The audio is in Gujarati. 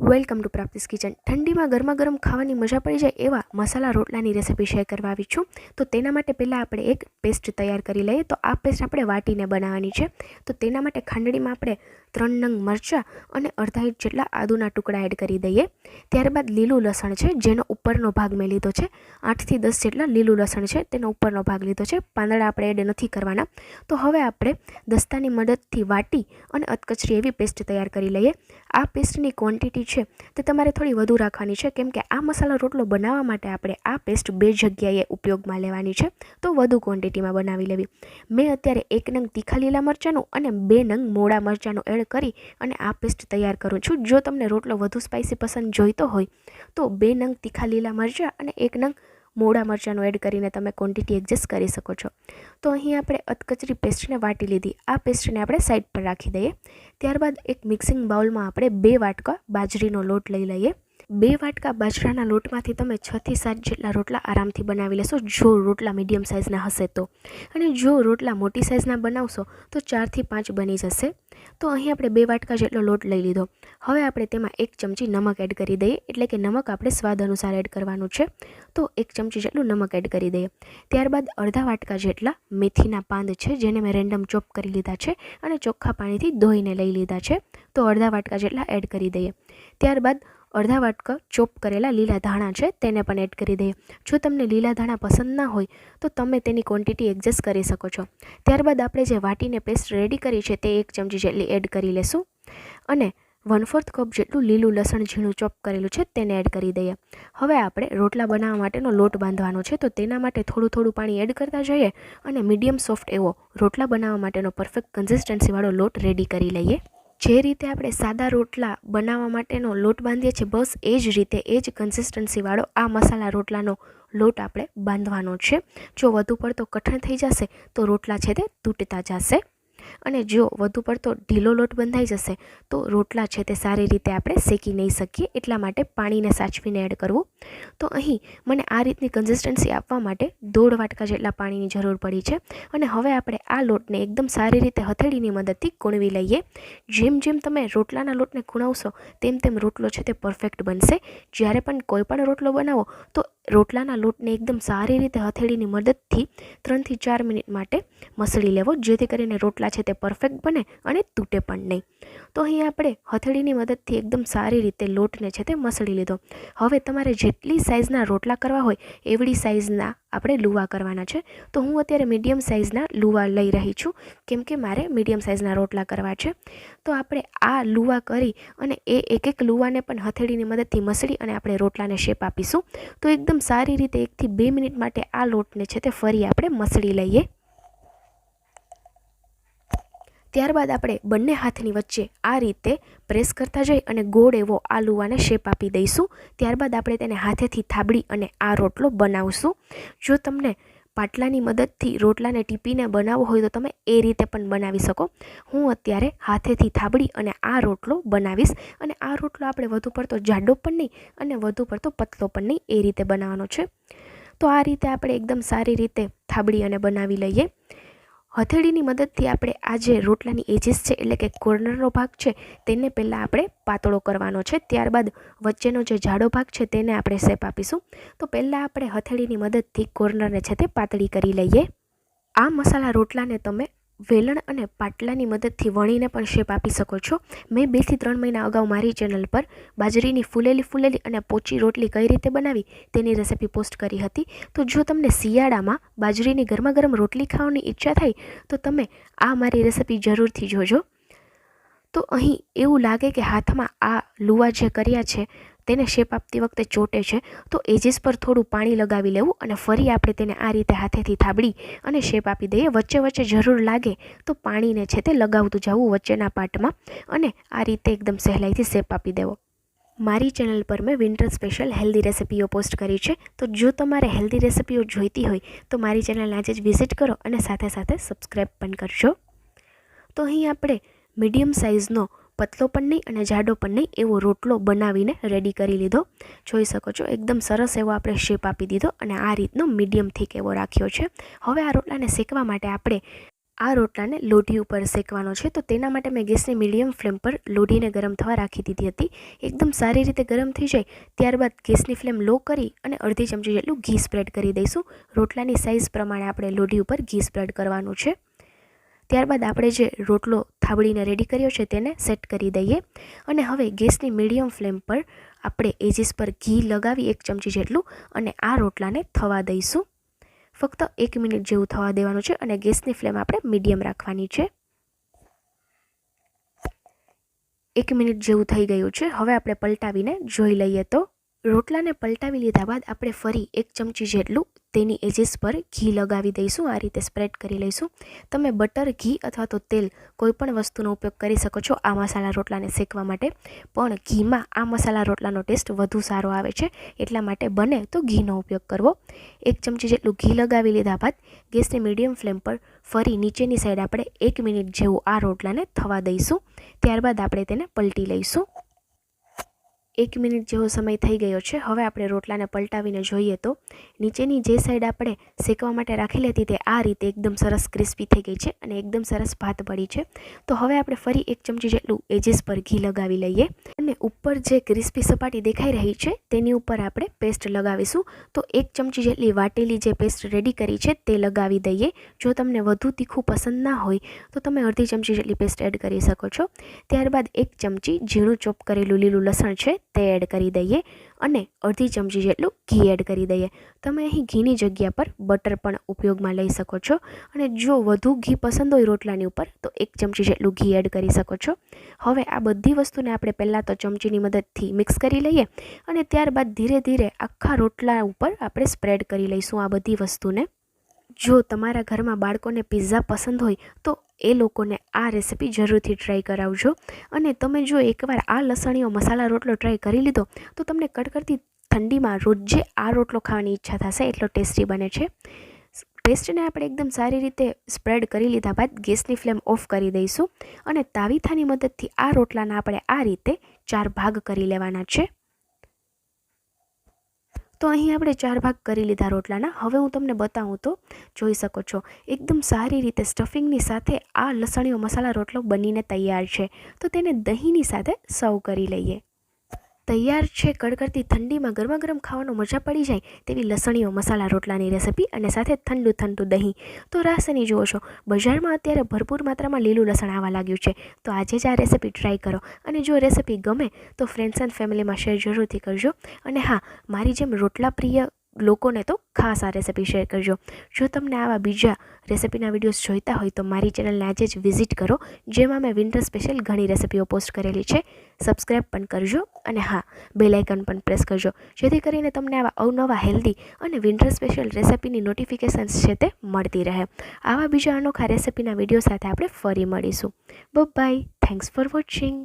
વેલકમ ટુ પ્રાપ્તિસ કિચન ઠંડીમાં ગરમા ગરમ ખાવાની મજા પડી જાય એવા મસાલા રોટલાની રેસીપી શેર કરવા આવી છું. તો તેના માટે પહેલાં આપણે એક પેસ્ટ તૈયાર કરી લઈએ. તો આ પેસ્ટ આપણે વાટીને બનાવવાની છે. તો તેના માટે ખાંડણીમાં આપણે ત્રણ નંગ મરચાં અને અડધા ઇંચ જેટલા આદુના ટુકડા એડ કરી દઈએ. ત્યારબાદ લીલું લસણ છે, જેનો ઉપરનો ભાગ મેં લીધો છે. આઠથી દસ જેટલા લીલું લસણ છે, તેનો ઉપરનો ભાગ લીધો છે. પાંદડા આપણે એડ નથી કરવાના. તો હવે આપણે દસ્તાની મદદથી વાટી અને અતકચરી એવી પેસ્ટ તૈયાર કરી લઈએ. આ પેસ્ટની ક્વોન્ટિટી છે તે તમારે થોડી વધુ રાખવાની છે, કેમ કે આ મસાલા રોટલો બનાવવા માટે આપણે આ પેસ્ટ બે જગ્યાએ ઉપયોગમાં લેવાની છે. તો વધુ ક્વોન્ટિટીમાં બનાવી લેવી. મેં અત્યારે એક નંગ તીખા લીલા મરચાંનું અને બે નંગ મોડા મરચાંનું એડ કરી અને આ પેસ્ટ તૈયાર કરું છું. જો તમને રોટલો વધુ સ્પાઇસી પસંદ જોઈતો હોય, તો બે નંગ તીખા લીલા મરચાં અને એક નંગ મોડા મરચાંનું એડ કરીને તમે ક્વોન્ટિટી એડજસ્ટ કરી શકો છો. તો અહીં આપણે અધકચરી પેસ્ટને વાટી લીધી. આ પેસ્ટને આપણે સાઈડ પર રાખી દઈએ. ત્યારબાદ એક મિક્સિંગ બાઉલમાં આપણે બે વાટકા બાજરીનો લોટ લઈ લઈએ. બે વાટકા બાજરાના લોટમાંથી તમે છથી સાત જેટલા રોટલા આરામથી બનાવી લેશો. જો રોટલા મીડિયમ સાઇઝના હશે તો. અને જો રોટલા મોટી સાઇઝના બનાવશો તો ચારથી પાંચ બની જશે. તો અહીં આપણે બે વાટકા જેટલો લોટ લઈ લીધો. હવે આપણે તેમાં એક ચમચી નમક એડ કરી દઈએ. એટલે કે નમક આપણે સ્વાદ અનુસાર એડ કરવાનું છે. તો એક ચમચી જેટલું નમક એડ કરી દઈએ. ત્યારબાદ અડધા વાટકા જેટલા મેથીના પાંદ છે, જેને મેં રેન્ડમ ચોપ કરી લીધા છે અને ચોખ્ખા પાણીથી ધોઈને લઈ લીધા છે. તો અડધા વાટકા જેટલા એડ કરી દઈએ. ત્યારબાદ અડધા વાટકા ચોપ કરેલા લીલા ધાણા છે, તેને પણ એડ કરી દઈએ. જો તમને લીલા ધાણા પસંદ ના હોય, તો તમે તેની ક્વોન્ટિટી એડજસ્ટ કરી શકો છો. ત્યારબાદ આપણે જે વાટીને પેસ્ટ રેડી કરી છે, તે એક ચમચી જેટલી એડ કરી લેશું. અને વન ફોર્થ કપ જેટલું લીલું લસણ ઝીણું ચોપ કરેલું છે, તેને એડ કરી દઈએ. હવે આપણે રોટલા બનાવવા માટેનો લોટ બાંધવાનો છે, તો તેના માટે થોડું થોડું પાણી એડ કરતા જઈએ અને મીડિયમ સોફ્ટ એવો રોટલા બનાવવા માટેનો પરફેક્ટ કન્સિસ્ટન્સીવાળો લોટ રેડી કરી લઈએ. જે રીતે આપણે સાદા રોટલા બનાવવા માટેનો લોટ બાંધીએ છીએ, બસ એ જ રીતે, એ જ કન્સિસ્ટન્સીવાળો આ મસાલા રોટલાનો લોટ આપણે બાંધવાનો છે. જો વધુ પડતો કઠણ થઈ જશે, તો રોટલા છે તે તૂટતા જશે. અને જો વધુ પડતો ઢીલો લોટ બંધાઈ જશે, તો રોટલા છે તે સારી રીતે આપણે શેકી નહીં શકીએ, એટલા માટે પાણીને સાચવીને એડ કરવું. તો અહીં મને આ રીતની કન્સિસ્ટન્સી આપવા માટે દોઢ વાટકા જેટલા પાણીની જરૂર પડી છે અને હવે આપણે આ લોટને એકદમ સારી રીતે હથેળીની મદદથી કૂણવી લઈએ. જેમ જેમ તમે રોટલાના લોટને ખૂણાવશો, તેમ તેમ રોટલો છે તે પરફેક્ટ બનશે. જ્યારે પણ કોઈ પણ રોટલો બનાવો, તો રોટલાના લોટને એકદમ સારી રીતે હથેળીની મદદથી ત્રણથી ચાર મિનિટ માટે મસળી લેવો, જેથી કરીને રોટલા છે તે પરફેક્ટ બને અને તૂટે પણ નહીં. તો અહીં આપણે હથેળીની મદદથી એકદમ સારી રીતે લોટને છે તે મસળી લીધો. હવે તમારે જેટલી સાઇઝના રોટલા કરવા હોય, એવડી સાઇઝના આપણે લુવા કરવાના છે. તો હું અત્યારે મીડિયમ સાઇઝના લુવા લઈ રહી છું, કેમ કે મારે મીડિયમ સાઇઝના રોટલા કરવા છે. તો આપણે આ લુવા કરી અને એ એક એક લુવાને પણ હથેળીની મદદથી મસળી અને આપણે રોટલાને શેપ આપીશું. તો એકદમ સારી રીતે એકથી બે મિનિટ માટે આ લોટને છે તે ફરી આપણે મસળી લઈએ. ત્યારબાદ આપણે બંને હાથની વચ્ચે આ રીતે પ્રેસ કરતા જઈ અને ગોળ એવો આ લુવાને શેપ આપી દઈશું. ત્યારબાદ આપણે તેને હાથેથી થાબડી અને આ રોટલો બનાવશું. જો તમને પાટલાની મદદથી રોટલાને ટીપીને બનાવવો હોય તો તમે એ રીતે પણ બનાવી શકો. હું અત્યારે હાથેથી થાબડી અને આ રોટલો બનાવીશ અને આ રોટલો આપણે વધુ પડતો જાડો પણ નહીં અને વધુ પડતો પતલો પણ નહીં એ રીતે બનાવવાનો છે. તો આ રીતે આપણે એકદમ સારી રીતે થાબડી અને બનાવી લઈએ. હથેળીની મદદથી આપણે આ જે રોટલાની એજીસ છે, એટલે કે કોર્નરનો ભાગ છે, તેને પહેલાં આપણે પાતળો કરવાનો છે. ત્યારબાદ વચ્ચેનો જે જાડો ભાગ છે, તેને આપણે શેપ આપીશું. તો પહેલાં આપણે હથેળીની મદદથી કોર્નરને છે તે પાતળી કરી લઈએ. આ મસાલા રોટલાને તમે વેલણ અને પાટલાની મદદથી વણીને પણ શેપ આપી શકો છો. મેં બેથી ત્રણ મહિના અગાઉ મારી ચેનલ પર બાજરીની ફૂલેલી ફૂલેલી અને પોચી રોટલી કઈ રીતે બનાવી તેની રેસિપી પોસ્ટ કરી હતી. તો જો તમને શિયાળામાં બાજરીની ગરમા રોટલી ખાવાની ઈચ્છા થાય, તો તમે આ મારી રેસિપી જરૂરથી જોજો. તો અહીં એવું લાગે કે હાથમાં આ લુવા જે કર્યા છે, તેને શેપ આપતી વખતે ચોટે છે. તો એજીસ પર થોડું પાણી લગાવી લેવું અને ફરી આપણે તેને આ રીતે હાથેથી થાબડી અને શેપ આપી દઈએ. વચ્ચે વચ્ચે જરૂર લાગે તો પાણીને છે તે લગાવતું જવું વચ્ચેના પાર્ટમાં અને આ રીતે એકદમ સહેલાઈથી શેપ આપી દેવો. મારી ચેનલ પર મેં વિન્ટર સ્પેશિયલ હેલ્ધી રેસિપીઓ પોસ્ટ કરી છે. તો જો તમારે હેલ્ધી રેસિપીઓ જોઈતી હોય તો મારી ચેનલ આજે જ વિઝિટ કરો અને સાથે સાથે સબસ્ક્રાઈબ પણ કરજો. તો અહીં આપણે મીડિયમ સાઇઝનો પતલો પણ નહીં અને જાડો પણ નહીં, એવો રોટલો બનાવીને રેડી કરી લીધો. જોઈ શકો છો, એકદમ સરસ એવો આપણે શેપ આપી દીધો અને આ રીતનો મીડિયમ થીક એવો રાખ્યો છે. હવે આ રોટલાને શેકવા માટે આપણે આ રોટલાને લોઢી ઉપર શેકવાનો છે. તો તેના માટે મેં ગેસની મીડિયમ ફ્લેમ પર લોઢીને ગરમ થવા રાખી દીધી હતી. એકદમ સારી રીતે ગરમ થઈ જાય, ત્યારબાદ ગેસની ફ્લેમ લો કરી અને અડધી ચમચી જેટલું ઘી સ્પ્રેડ કરી દઈશું. રોટલાની સાઇઝ પ્રમાણે આપણે લોઢી ઉપર ઘી સ્પ્રેડ કરવાનું છે. ત્યારબાદ આપણે જે રોટલો થાબડીને રેડી કર્યો છે તેને સેટ કરી દઈએ. અને હવે ગેસની મીડિયમ ફ્લેમ પર આપણે એજીસ પર ઘી લગાવી એક ચમચી જેટલું અને આ રોટલાને થવા દઈશું. ફક્ત એક મિનિટ જેવું થવા દેવાનું છે અને ગેસની ફ્લેમ આપણે મીડિયમ રાખવાની છે. એક મિનિટ જેવું થઈ ગયું છે. હવે આપણે પલટાવીને જોઈ લઈએ તો રોટલાને પલટાવી લીધા બાદ આપણે ફરી એક ચમચી જેટલું તેની એજીસ પર ઘી લગાવી દઈશું. આ રીતે સ્પ્રેડ કરી લઈશું. તમે બટર ઘી અથવા તો તેલ કોઈપણ વસ્તુનો ઉપયોગ કરી શકો છો આ મસાલા રોટલાને શેકવા માટે. પણ ઘીમાં આ મસાલા રોટલાનો ટેસ્ટ વધુ સારો આવે છે. એટલા માટે બને તો ઘીનો ઉપયોગ કરવો. એક ચમચી જેટલું ઘી લગાવી લીધા બાદ ગેસને મીડિયમ ફ્લેમ પર ફરી નીચેની સાઈડ આપણે એક મિનિટ જેવું આ રોટલાને થવા દઈશું. ત્યારબાદ આપણે તેને પલટી લઈશું. એક મિનિટ જેવો સમય થઈ ગયો છે. હવે આપણે રોટલાને પલટાવીને જોઈએ તો નીચેની જે સાઈડ આપણે શેકવા માટે રાખેલી હતી તે આ રીતે એકદમ સરસ ક્રિસ્પી થઈ ગઈ છે અને એકદમ સરસ ભાત પડી છે. તો હવે આપણે ફરી એક ચમચી જેટલું એજીસ પર ઘી લગાવી લઈએ અને ઉપર જે ક્રિસ્પી સપાટી દેખાઈ રહી છે તેની ઉપર આપણે પેસ્ટ લગાવીશું. તો એક ચમચી જેટલી વાટેલી જે પેસ્ટ રેડી કરી છે તે લગાવી દઈએ. જો તમને વધુ તીખું પસંદ ના હોય તો તમે અડધી ચમચી જેટલી પેસ્ટ એડ કરી શકો છો. ત્યારબાદ એક ચમચી ઝીણું ચોપ કરેલું લીલું લસણ છે તે એડ કરી દઈએ અને અડધી ચમચી જેટલું ઘી એડ કરી દઈએ. તમે અહીં ઘીની જગ્યા પર બટર પણ ઉપયોગમાં લઈ શકો છો અને જો વધુ ઘી પસંદ હોય રોટલાની ઉપર, તો એક ચમચી જેટલું ઘી એડ કરી શકો છો. હવે આ બધી વસ્તુને આપણે પહેલાં તો ચમચીની મદદથી મિક્સ કરી લઈએ અને ત્યારબાદ ધીરે ધીરે આખા રોટલા ઉપર આપણે સ્પ્રેડ કરી લઈશું આ બધી વસ્તુને. જો તમારા ઘરમાં બાળકોને પિઝા પસંદ હોય, તો એ લોકોને આ રેસીપી જરૂરથી ટ્રાય કરાવજો. અને તમે જો એકવાર આ લસણીઓ મસાલા રોટલો ટ્રાય કરી લીધો, તો તમને કડકડતી ઠંડીમાં રોજે આ રોટલો ખાવાની ઈચ્છા થશે, એટલો ટેસ્ટી બને છે. પેસ્ટને આપણે એકદમ સારી રીતે સ્પ્રેડ કરી લીધા બાદ ગેસની ફ્લેમ ઓફ કરી દઈશું. અને તાવીથાની મદદથી આ રોટલાના આપણે આ રીતે ચાર ભાગ કરી લેવાના છે. તો અહીં આપણે ચાર ભાગ કરી લીધા રોટલાના. હવે હું તમને બતાવું તો, જોઈ શકો છો, એકદમ સારી રીતે સ્ટફિંગની સાથે આ લસણીયો મસાલા રોટલો બનીને તૈયાર છે. તો તેને દહીંની સાથે સર્વ કરી લઈએ. તૈયાર છે, કડકડતી ઠંડીમાં ગરમા ગરમ ખાવાનો મજા પડી જાય તેવી લસણીઓ, મસાલા, રોટલાની રેસીપી અને સાથે ઠંડુ ઠંડુ દહીં. તો રાસની જુઓ છો, બજારમાં અત્યારે ભરપૂર માત્રામાં લીલું લસણ આવવા લાગ્યું છે. તો આજે જ આ રેસીપી ટ્રાય કરો. અને જો રેસીપી ગમે, તો ફ્રેન્ડ્સ એન્ડ ફેમિલીમાં શેર જરૂરથી કરજો. અને હા, મારી જેમ રોટલા પ્રિય લોકોને તો ખાસ આ રેસિપી શેર કરજો. જો તમને આવા બીજા રેસિપીના વિડીયોઝ જોઈતા હોય તો મારી ચેનલને આજે જ વિઝિટ કરો, જેમાં મેં વિન્ટર સ્પેશિયલ ઘણી રેસિપીઓ પોસ્ટ કરેલી છે. સબસ્ક્રાઈબ પણ કરજો અને હા બેલાઇકન પણ પ્રેસ કરજો, જેથી કરીને તમને આવા અવનવા હેલ્ધી અને વિન્ટર સ્પેશિયલ રેસિપીની નોટિફિકેશન્સ છે તે મળતી રહે. આવા બીજા અનોખા રેસિપીના વીડિયો સાથે આપણે ફરી મળીશું. By thanks for watching